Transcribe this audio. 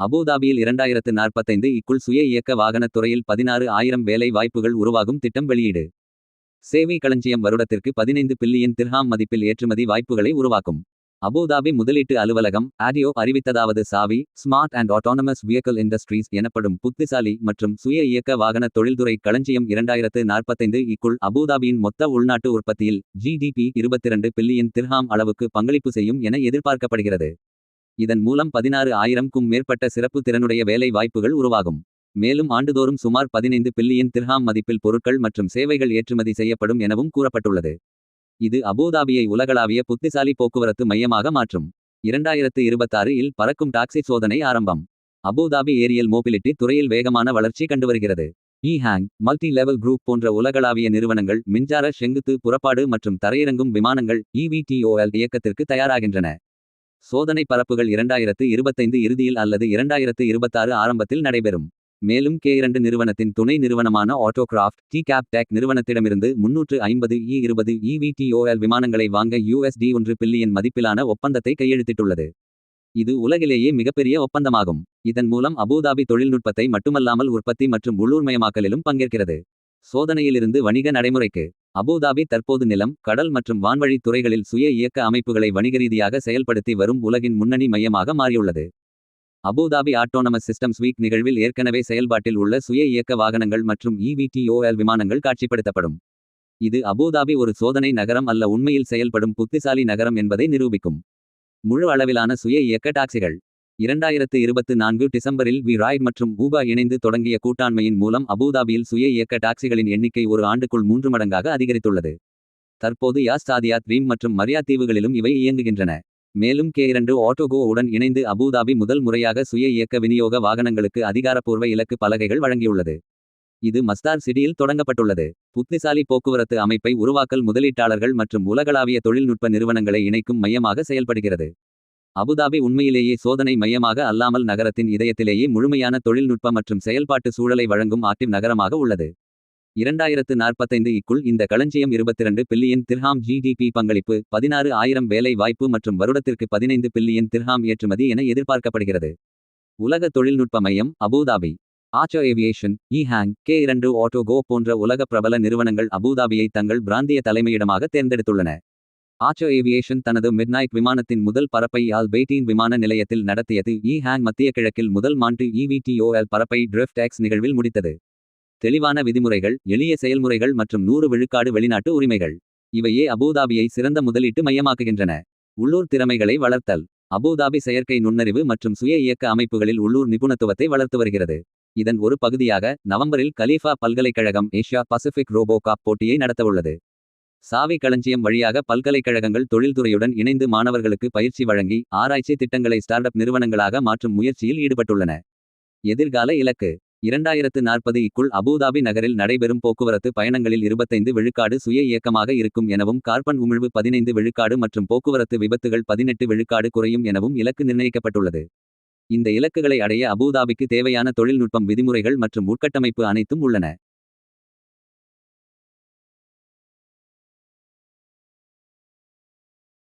அபுதாபியில் இரண்டாயிரத்து நாற்பத்தைந்து இக்குள் சுய இயக்க வாகனத் துறையில் பதினாறு ஆயிரம் வேலை வாய்ப்புகள் உருவாகும் திட்டம் வெளியீடு. சேவை களஞ்சியம் வருடத்திற்கு பதினைந்து பில்லியன் திர்ஹாம் மதிப்பில் ஏற்றுமதி வாய்ப்புகளை உருவாக்கும். அபுதாபி முதலீட்டு அலுவலகம் ஆடியோ அறிவித்ததாவது சாவி smart and autonomous vehicle industries எனப்படும் புத்திசாலி மற்றும் சுய இயக்க வாகன தொழில்துறை களஞ்சியம் இரண்டாயிரத்து நாற்பத்தைந்து இக்குள் அபுதாபியின் மொத்த உள்நாட்டு உற்பத்தியில் ஜிடிபி இருபத்திரண்டு பில்லியன் திர்ஹாம் அளவுக்கு பங்களிப்பு செய்யும் என எதிர்பார்க்கப்படுகிறது. இதன் மூலம் பதினாறு ஆயிரம்க்கும் மேற்பட்ட சிறப்பு திறனுடைய வேலை வாய்ப்புகள் உருவாகும். மேலும் ஆண்டுதோறும் சுமார் பதினைந்து பில்லியன் திர்ஹாம் மதிப்பில் பொருட்கள் மற்றும் சேவைகள் ஏற்றுமதி செய்யப்படும் எனவும் கூறப்பட்டுள்ளது. இது அபுதாபியை உலகளாவிய புத்திசாலி போக்குவரத்து மையமாக மாற்றும். இரண்டாயிரத்து இருபத்தாறு இல் பறக்கும் டாக்ஸி சோதனை ஆரம்பம். அபுதாபி ஏரியல் மோபிலிட்டி துறையில் வேகமான வளர்ச்சி கண்டுவருகிறது. EHang multi level group போன்ற உலகளாவிய நிறுவனங்கள் மின்சார செங்குத்து புறப்பாடு மற்றும் தரையிறங்கும் விமானங்கள் இவிடிஓஎல் இயக்கத்திற்கு தயாராகின்றன. சோதனை பரப்புகள் இரண்டாயிரத்து இருபத்தைந்து இறுதியில் அல்லது இரண்டாயிரத்து இருபத்தாறு ஆரம்பத்தில் நடைபெறும். மேலும் கே இரண்டு நிறுவனத்தின் துணை நிறுவனமான ஆட்டோகிராஃப்ட் டி கேப் டேக் நிறுவனத்திடமிருந்து முன்னூற்று ஐம்பது இ இருபது இவிடிஓஎல் விமானங்களை வாங்க யூஎஸ்டி ஒன்று பில்லியன் மதிப்பிலான ஒப்பந்தத்தை கையெழுத்திட்டுள்ளது. இது உலகிலேயே மிகப்பெரிய ஒப்பந்தமாகும். இதன் மூலம் அபுதாபி தொழில்நுட்பத்தை மட்டுமல்லாமல் உற்பத்தி மற்றும் உள்ளூர்மயமாக்கலிலும் பங்கேற்கிறது. சோதனையிலிருந்து வணிக நடைமுறைக்கு அபுதாபி தற்போது நிலம் கடல் மற்றும் வான்வழி துறைகளில் சுய இயக்க அமைப்புகளை வணிகரீதியாக செயல்படுத்தி வரும் உலகின் முன்னணி மையமாக மாறியுள்ளது. அபுதாபி ஆட்டோனமஸ் சிஸ்டம்ஸ் வீக் நிகழ்வில் ஏற்கனவே செயல்பாட்டில் உள்ள சுய இயக்க வாகனங்கள் மற்றும் இவிடிஓஎல் விமானங்கள் காட்சிப்படுத்தப்படும். இது அபுதாபி ஒரு சோதனை நகரம் அல்ல உண்மையில் செயல்படும் புத்திசாலி நகரம் என்பதை நிரூபிக்கும். முழு அளவிலான சுய இயக்க டாக்ஸிகள் இரண்டாயிரத்து இருபத்து நான்கு டிசம்பரில் வி ராய்ட் மற்றும் ஊபா இணைந்து தொடங்கிய கூட்டாண்மையின் மூலம் அபுதாபியில் சுய இயக்க டாக்ஸிகளின் எண்ணிக்கை ஒரு ஆண்டுக்குள் மூன்று மடங்காக அதிகரித்துள்ளது. தற்போது யாஸ்தாதியா த்ரீம் மற்றும் மரியா தீவுகளிலும் இவை இயங்குகின்றன. மேலும் கே இரண்டு ஆட்டோகோ உடன் இணைந்து அபுதாபி முதல் முறையாக சுய இயக்க விநியோக வாகனங்களுக்கு அதிகாரப்பூர்வ இலக்கு பலகைகள் வழங்கியுள்ளது. இது மஸ்தார் சிட்டியில் தொடங்கப்பட்டுள்ளது. புத்திசாலி போக்குவரத்து அமைப்பை உருவாக்கல் முதலீட்டாளர்கள் மற்றும் உலகளாவிய தொழில்நுட்ப நிறுவனங்களை இணைக்கும் மையமாக செயல்படுகிறது. அபுதாபி உண்மையிலேயே சோதனை மையமாக அல்லாமல் நகரத்தின் இதயத்திலேயே முழுமையான தொழில்நுட்ப மற்றும் செயல்பாட்டு சூழலை வழங்கும் ஆக்டிவ் நகரமாக உள்ளது. இரண்டாயிரத்து நாற்பத்தைந்து இக்குள் இந்த களஞ்சியம் இருபத்திரண்டு பில்லியன் திர்ஹாம் ஜிடிபி பங்களிப்பு பதினாறு ஆயிரம் வேலை வாய்ப்பு மற்றும் வருடத்திற்கு பதினைந்து பில்லியன் திர்ஹாம் ஏற்றுமதி என எதிர்பார்க்கப்படுகிறது. உலக தொழில்நுட்ப மையம் அபுதாபி. ஆச்சோ ஏவியேஷன் இஹாங் கே இரண்டு ஆட்டோ கோ போன்ற உலக பிரபல நிறுவனங்கள் அபுதாபியை தங்கள் பிராந்திய தலைமையிடமாக தேர்ந்தெடுத்துள்ளன. ஆச்சோ ஏவியேஷன் தனது மிட்நைட் விமானத்தின் முதல் பரப்பை ஆல் பெய்டீன் விமான நிலையத்தில் நடத்தியது. இ ஹேங் மத்திய கிழக்கில் முதல் மாண்டு இவிடிஓஎல் பரப்பை டிரிஃப்ட் எக்ஸ் நிகழ்வில் முடித்தது. தெளிவான விதிமுறைகள் எளிய செயல்முறைகள் மற்றும் நூறு விழுக்காடு வெளிநாட்டு உரிமைகள். இவையே அபுதாபியை சிறந்த முதலீட்டு மையமாக்குகின்றன. உள்ளூர் திறமைகளை வளர்த்தல். அபுதாபி செயற்கை நுண்ணறிவு மற்றும் சுய இயக்க அமைப்புகளில் உள்ளூர் நிபுணத்துவத்தை வளர்த்து வருகிறது. இதன் ஒரு பகுதியாக நவம்பரில் கலீஃபா பல்கலைக்கழகம் ஏஷியா பசிபிக் ரோபோ காப் போட்டியை நடத்தவுள்ளது. சாவி களஞ்சியம் வழியாக பல்கலைக்கழகங்கள் தொழில்துறையுடன் இணைந்து மாணவர்களுக்கு பயிற்சி வழங்கி ஆராய்ச்சி திட்டங்களை ஸ்டார்ட் அப் நிறுவனங்களாக மாற்றும் முயற்சியில் ஈடுபட்டுள்ளன. எதிர்கால இலக்கு. இரண்டாயிரத்து நாற்பது இக்குள் அபுதாபி நகரில் நடைபெறும் போக்குவரத்து பயணங்களில் இருபத்தைந்து விழுக்காடு சுய இயக்கமாக இருக்கும் எனவும் கார்பன் உமிழ்வு பதினைந்து விழுக்காடு மற்றும் போக்குவரத்து விபத்துகள் பதினெட்டு விழுக்காடு குறையும் எனவும் இலக்கு நிர்ணயிக்கப்பட்டுள்ளது. இந்த இலக்குகளை அடைய அபுதாபிக்கு தேவையான தொழில்நுட்பம் விதிமுறைகள் மற்றும் உட்கட்டமைப்பு அனைத்தும் உள்ளன.